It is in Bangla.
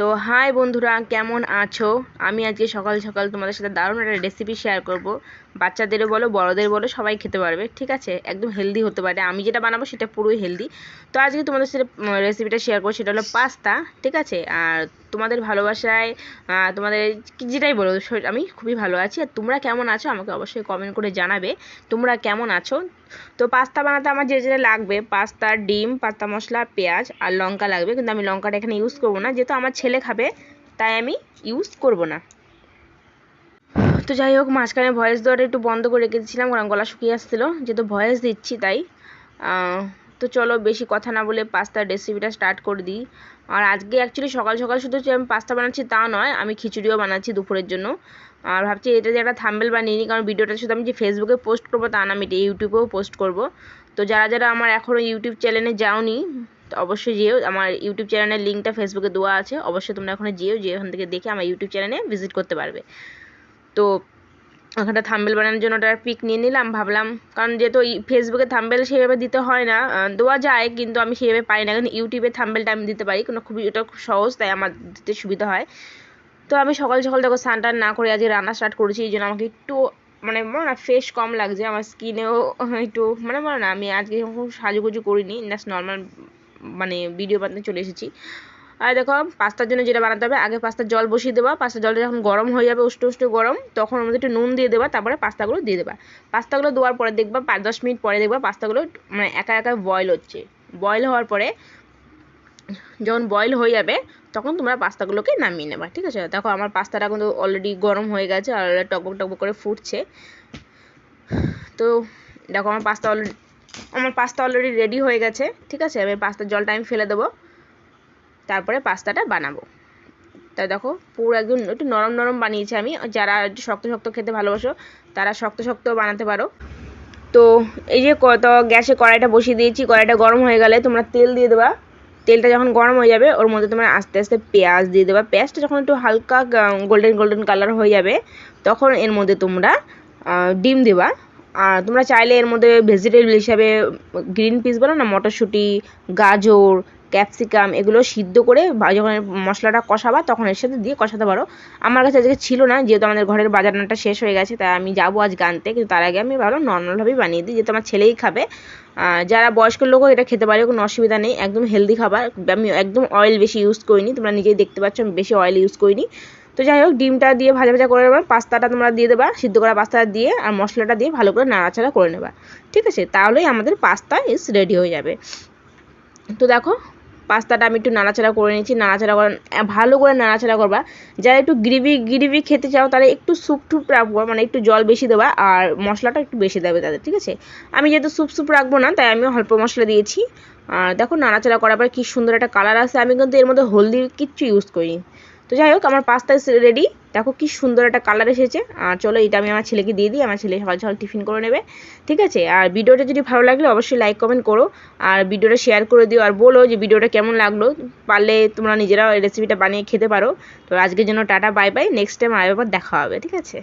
তো হাই বন্ধুরা, কেমন আছো? আমি আজকে সকাল সকাল তোমাদের সাথে দারুণ একটা রেসিপি শেয়ার করব। বাচ্চাদেরও বলো, বড়দের বলো, সবাই খেতে পারবে, ঠিক আছে? একদম হেলদি হতে পারে। আমি যেটা বানাবো সেটা পুরোই হেলদি তো আজকে তোমাদের সাথে রেসিপিটা শেয়ার করব, সেটা হলো পাস্তা, ঠিক আছে? আর তোমাদের ভালোবাসায় তোমাদের যেটাই বলো আমি খুবই ভালো আছি। আর তোমরা কেমন আছো আমাকে অবশ্যই কমেন্ট করে জানাবে। তোমরা কেমন আছো? তো পাস্তা বানাতে আমার যে যেটা লাগবে পাস্তা ডিম পাস্তা মশলা, পেঁয়াজ আর লঙ্কা লাগবে। কিন্তু আমি লঙ্কাটা এখানে ইউজ করব না। যেহেতু আমার ছেলে খাবে, তাই আমি ইউজ করব না। তো যাই হোক, মাঝখানে ভয়েস দেওয়াটা একটু বন্ধ করে রেখে দিয়েছিলাম কারণ গলা শুকিয়ে আসছিল। যেহেতু ভয়েস দিচ্ছি তাই তো চলো বেশি কথা না বলে পাস্তার রেসিপিটা স্টার্ট করে দিই। আর আজকে অ্যাকচুয়ালি সকাল সকাল শুধু যে আমি পাস্তা বানাচ্ছি তা নয়, আমি খিচুড়িও বানাচ্ছি দুপুরের জন্য। আর ভাবছি এটা যে একটা থাম্বেল বানিয়ে নিই, কারণ ভিডিওটা শুধু আমি যে ফেসবুকে পোস্ট করব তা না, আমি এটা ইউটিউবেও পোস্ট করব। তো যারা যারা আমার এখনও ইউটিউব চ্যানেলে যাওনি অবশ্যই যেও। আমার ইউটিউব চ্যানেলের লিঙ্কটা ফেসবুকে দেওয়া আছে। অবশ্যই তোমরা ওখানে যেও যে ওখান থেকে দেখে আমার ইউটিউব চ্যানেলে ভিজিট করতে পারবে। তো ওখানটা থাম্বেল বানানোর জন্য ওটার পিক নিয়ে নিলাম, ভাবলাম, কারণ যেহেতু ওই ফেসবুকে থাম্বেল সেভাবে দিতে হয় না দেওয়া যায়, কিন্তু আমি সেভাবে পারি না কিন্তু ইউটিউবে থাম্বেলটা আমি দিতে পারি, কোনো খুবই, ওটা খুব সহজ, তাই আমার দিতে সুবিধা হয়। তো আমি সকাল সকাল দেখো স্নান টান না করে আজকে রান্না স্টার্ট করেছি, এই জন্য আমাকে একটু মানে মনে না ফেস কম লাগছে, আমার স্কিনেও একটু মানে মনে না, আমি আজকে সাজুগুজু করিনি জাস্ট নর্মাল মানে ভিডিও বানাতে চলে এসেছি। আর দেখো, পাস্তার জন্য যেটা বানাতে হবে, আগে পাস্তার জল বসিয়ে দেবা। পাস্তার জলটা যখন গরম হয়ে যাবে, উষ্ণ উষ্ণ গরম, তখন মধ্যে একটু নুন দিয়ে দেবা, তারপরে পাস্তাগুলো দিয়ে দেবা। পাস্তাগুলো দেওয়ার পরে দেখবা, পাঁচ দশ মিনিট পরে দেখবা পাস্তাগুলো মানে একা একা বয়েল হচ্ছে। বয়েল হওয়ার পরে যখন বয়েল হয়ে যাবে, তখন তোমরা পাস্তাগুলোকে নামিয়ে নেবা, ঠিক আছে? দেখো, আমার পাস্তাটা কিন্তু অলরেডি গরম হয়ে গেছে, আর টকবক টকবক করে ফুটছে। তো দেখো, আমার পাস্তা অলরেডি আমার পাস্তা অলরেডি রেডি হয়ে গেছে, ঠিক আছে? আমি পাস্তার জলটা আমি ফেলে দেবো। তারপরে পাস্তাটা বানাবো। তা দেখো, পুরো একদম একটু নরম নরম বানিয়েছি আমি। যারা শক্ত শক্ত খেতে ভালোবাসো, তারা শক্ত শক্ত বানাতে পারো। তো এই যে কত গ্যাসে কড়াইটা বসিয়ে দিয়েছি। কড়াইটা গরম হয়ে গেলে তোমরা তেল দিয়ে দেবা। তেলটা যখন গরম হয়ে যাবে, ওর মধ্যে তোমরা আস্তে আস্তে পেঁয়াজ দিয়ে দেবা। পেঁয়াজটা যখন একটু হালকা গোল্ডেন গোল্ডেন কালার হয়ে যাবে, তখন এর মধ্যে তোমরা ডিম দেবা। আর তোমরা চাইলে এর মধ্যে ভেজিটেবল হিসাবে গ্রিন পিস বলো না, মটরশুঁটি, গাজর ক্যাপসিকাম এগুলো সিদ্ধ করে যখন মশলাটা কষাবা, তখন এর সাথে দিয়ে কষাতে পারো। আমার কাছে আজকে ছিল না, যেহেতু আমাদের ঘরের বাজারটা শেষ হয়ে গেছে, তাই আমি যাব আজ গানতে কিন্তু তার আগে আমি ভালো নর্মালভাবেই বানিয়ে দিই, যেহেতু আমার ছেলেই খাবে। যারা বয়স্ক লোকও এটা খেতে পারে, কোনো অসুবিধা নেই, একদম হেলদি খাবার। আমি একদম অয়েল বেশি ইউজ করিনি, তোমরা নিজেই দেখতে পাচ্ছ, আমি বেশি অয়েল ইউজ করিনি। তো যাই হোক, ডিমটা দিয়ে ভাজা ভাজা করে নেবা পাস্তাটা তোমরা দিয়ে দেবা, সিদ্ধ করা পাস্তাটা দিয়ে আর মশলাটা দিয়ে ভালো করে নাড়াচাড়া করে নেবা। ঠিক আছে? তাহলেই আমাদের পাস্তা ইস রেডি হয়ে যাবে। তো দেখো পাস্তাটা আমি একটু নাড়াচাড়া করে নিয়েছি নাড়াচাড়া করে ভালো করে নাড়াচাড়া করবা। যারা একটু গ্রেভি গ্রেভি খেতে চাও তারা একটু স্যুপ টুপ রাখব মানে একটু জল বেশি দেবা আর মশলাটা একটু বেশি দেবে তাদের, ঠিক আছে? আমি যেহেতু স্যুপ স্যুপ রাখব না, তাই আমি অল্প মশলা দিয়েছি। আর দেখো নাড়াচাড়া করার পর কী সুন্দর একটা কালার আসে আমি কিন্তু এর মধ্যে হলদি কিচ্ছু ইউজ করিনি। তো যাই হোক, আমার পাস্তা রেডি দেখো কি সুন্দর একটা কালার এসেছে। আর চলো, এটা আমি আমার ছেলেকে দিয়ে দিই। আমার ছেলে সকাল সকাল টিফিন করে নেবে। ঠিক আছে? আর ভিডিওটা যদি ভালো লাগলে, অবশ্যই লাইক কমেন্ট করো। আর ভিডিওটা শেয়ার করে দিও। আর বলো যে ভিডিওটা কেমন লাগল। পারলে তোমরা নিজেরা রেসিপিটা বানিয়ে খেতে পারো। তো আজকের জন্য tata bye bye next time আর দেখা হবে। ঠিক আছে?